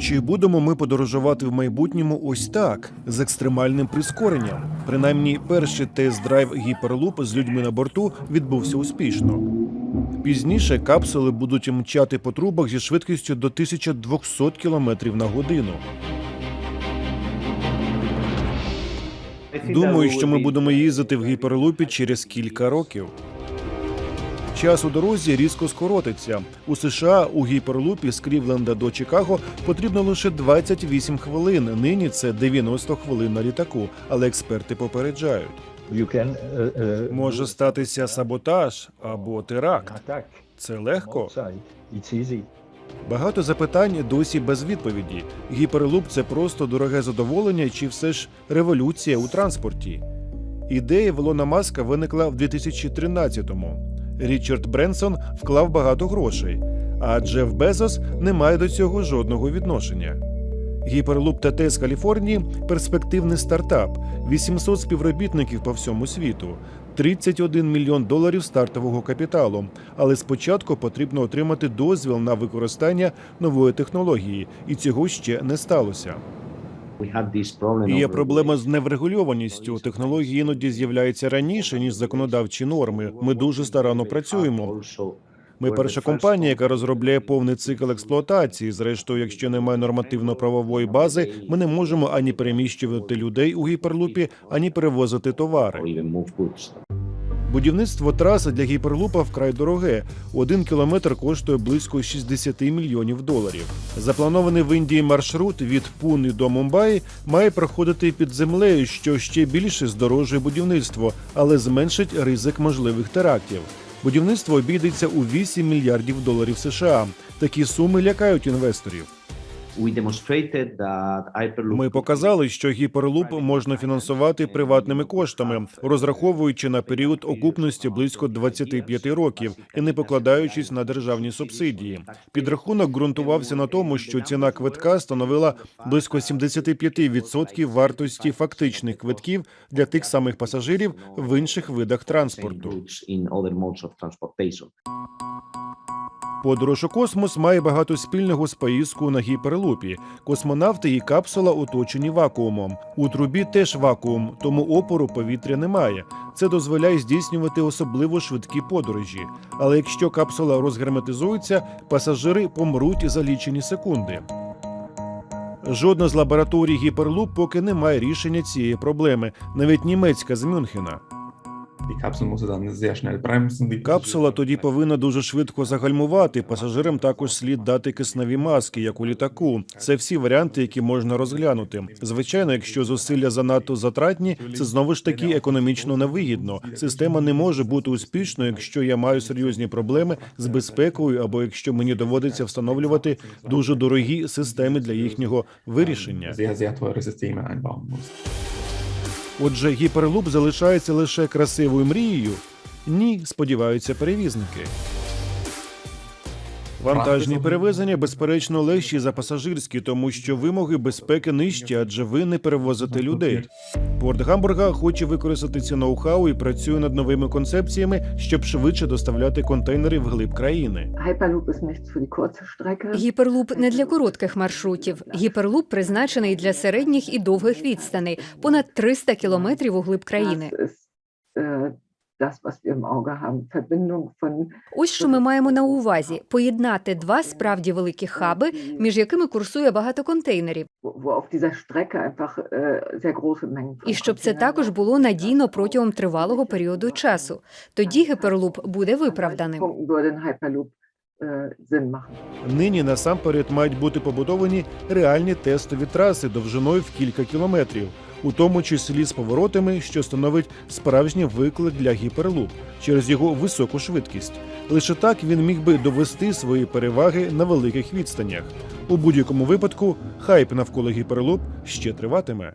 Чи будемо ми подорожувати в майбутньому ось так, з екстремальним прискоренням? Принаймні, перший тест-драйв гіперлуп з людьми на борту відбувся успішно. Пізніше капсули будуть мчати по трубах зі швидкістю до 1200 км на годину. Думаю, що ми будемо їздити в гіперлупі через кілька років. Час у дорозі різко скоротиться. У США у гіперлупі з Крівленда до Чикаго потрібно лише 28 хвилин. Нині це 90 хвилин на літаку, але експерти попереджають. Uh, uh, Може статися саботаж або теракт. Це легко. Багато запитань досі без відповіді. Гіперлуп це просто дороге задоволення, чи все ж революція у транспорті? Ідея Велона Маска виникла в 2013-му. Річард Бренсон вклав багато грошей, а Джеф Безос не має до цього жодного відношення. Гіперлуп ТТ з Каліфорнії перспективний стартап, 800 співробітників по всьому світу, 31 мільйон доларів стартового капіталу. Але спочатку потрібно отримати дозвіл на використання нової технології, і цього ще не сталося. Є проблема з неврегульованістю. Технології іноді з'являються раніше ніж законодавчі норми. Ми дуже старанно працюємо. Ми перша компанія, яка розробляє повний цикл експлуатації. Зрештою, якщо немає нормативно-правової бази, ми не можемо ані переміщувати людей у гіперлупі, ані перевозити товари. Будівництво траси для гіперлупа вкрай дороге. Один кілометр коштує близько 60 мільйонів доларів. Запланований в Індії маршрут від Пуни до Мумбаї має проходити під землею, що ще більше здорожує будівництво, але зменшить ризик можливих терактів. Будівництво обійдеться у 8 мільярдів доларів США. Такі суми лякають інвесторів. Ми показали, що гіперлуп можна фінансувати приватними коштами, розраховуючи на період окупності близько 25 років і не покладаючись на державні субсидії. Підрахунок ґрунтувався на тому, що ціна квитка становила близько 75% вартості фактичних квитків для тих самих пасажирів в інших видах транспорту. Подорож у космос має багато спільного з поїздкою на гіперлупі. Космонавти і капсула оточені вакуумом. У трубі теж вакуум, тому опору повітря немає. Це дозволяє здійснювати особливо швидкі подорожі. Але якщо капсула розгерметизується, пасажири помруть за лічені секунди. Жодна з лабораторій гіперлуп поки не має рішення цієї проблеми, навіть німецька з Мюнхена. Капсула тоді повинна дуже швидко загальмувати. Пасажирам також слід дати кисневі маски, як у літаку. Це всі варіанти, які можна розглянути. Звичайно, якщо зусилля занадто затратні, це знову ж таки економічно невигідно. Система не може бути успішною, якщо я маю серйозні проблеми з безпекою, або якщо мені доводиться встановлювати дуже дорогі системи для їхнього вирішення. Отже, гіперлуп залишається лише красивою мрією. Ні, сподіваються перевізники. Вантажні перевезення, безперечно, легші за пасажирські, тому що вимоги безпеки нижчі, адже ви не перевозите людей. Порт Гамбурга хоче використати ці ноу-хау і працює над новими концепціями, щоб швидше доставляти контейнери в глиб країни. Гіперлуп не для коротких маршрутів. Гіперлуп призначений для середніх і довгих відстаней, понад 300 кілометрів у глиб країни. Ось що ми маємо на увазі: поєднати два справді великі хаби, між якими курсує багато контейнерів, äh, і щоб це також було надійно протягом тривалого періоду часу. Тоді гіперлуп буде виправданим. Äh. Нині насамперед мають бути побудовані реальні тестові траси довжиною в кілька кілометрів, у тому числі з поворотами, що становить справжній виклик для гіперлуп через його високу швидкість. Лише так він міг би довести свої переваги на великих відстанях. У будь-якому випадку хайп навколо гіперлуп ще триватиме.